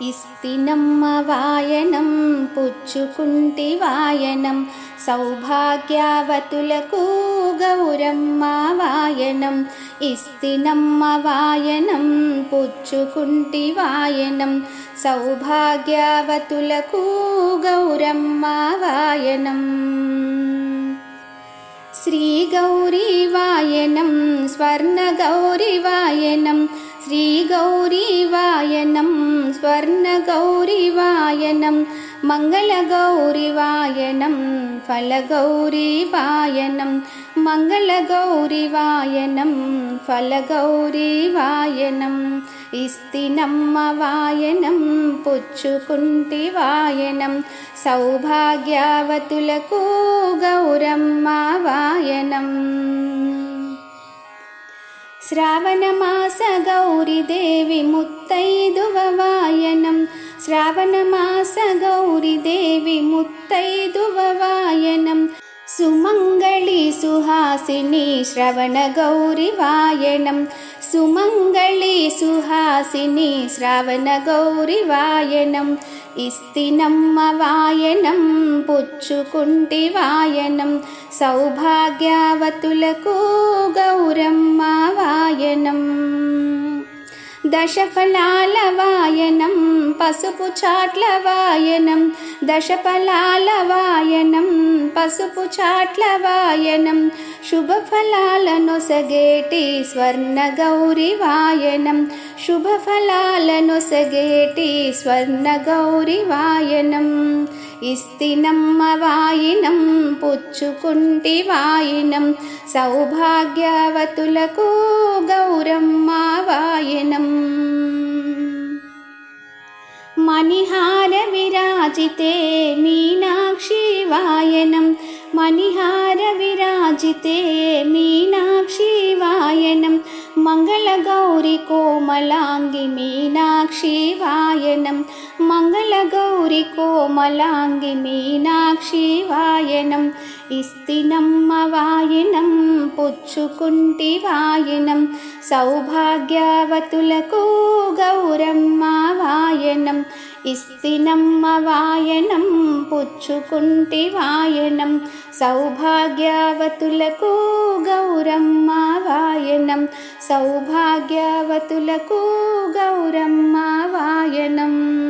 ఇస్తినమ్మ వాయనం పుచ్చుకుంటి వాయనం సౌభాగ్యావతులకు గౌరమ్మ వాయనం ఇస్తినమ్మ వాయనం పుచ్చుకుంటి వాయనం సౌభాగ్యావతులకు గౌరమ్మ వాయనం శ్రీగౌరీ వాయనం స్వర్ణగౌరీ వాయనం శ్రీగౌరీ వాయనం സ്വർണഗൗരിവായനം മംഗളഗൗരിവായനം ഫലഗൗരിവായനം മംഗളഗൗരിവായനം ഫലഗൗരിവായനം ഇസ്തിനമ്മ വായനം പുച്ചുകുന്തി വായനം സൗഭാഗ്യാവതുലകൂ ഗൗരവ श्रावण मास गौरि देवी मुत्तै दुववायनं श्रावण सुहासिनी श्रवणगौरिवायनं। गौरिवायनं सु వాసిని శ్రావణ గౌరి వాయనం ఇస్తినమ్మ వాయనం పుచ్చుకుంటి వాయనం సౌభాగ్యవతులకు గౌరమ్మ వాయనం. దశఫలాల వాయనం పసుపు చాట్ల వాయనం దశఫలాల వాయనం పసుపు చాట్ల వాయనం శుభఫలాలను సగేటి స్వర్ణ గౌరి వాయనం శుభఫలాలను సగేటి స్వర్ణ గౌరి వాయనం ఇస్తినమ్మ వాయినం పుచ్చుకుంటి వాయినం సౌభాగ్యవతులకు गौरं मावायनम्। मणिहारविराजिते मीनाक्षिवायनम् मणिहारविराजिते मीनाक्षिवायनम् విరాజితే మీనాక్షి వాయనం మంగళగౌరి కోమలాంగి మీనాక్షి వాయనం. మంగళగౌరి కోమలాంగి మీనాక్షి వాయనం. ఇస్తినమ్మ వాయనం పుచ్చుకుంటి వాయనం. సౌభాగ్యవతులకు గౌరమ్మ వాయనం. ఇస్తినమ్మ వాయనం పుచ్చుకుంటి వాయనం సౌభాగ్యవతులకు గౌరమ్మ వాయనం సౌభాగ్యవతులకు గౌరమ్మ వాయనం.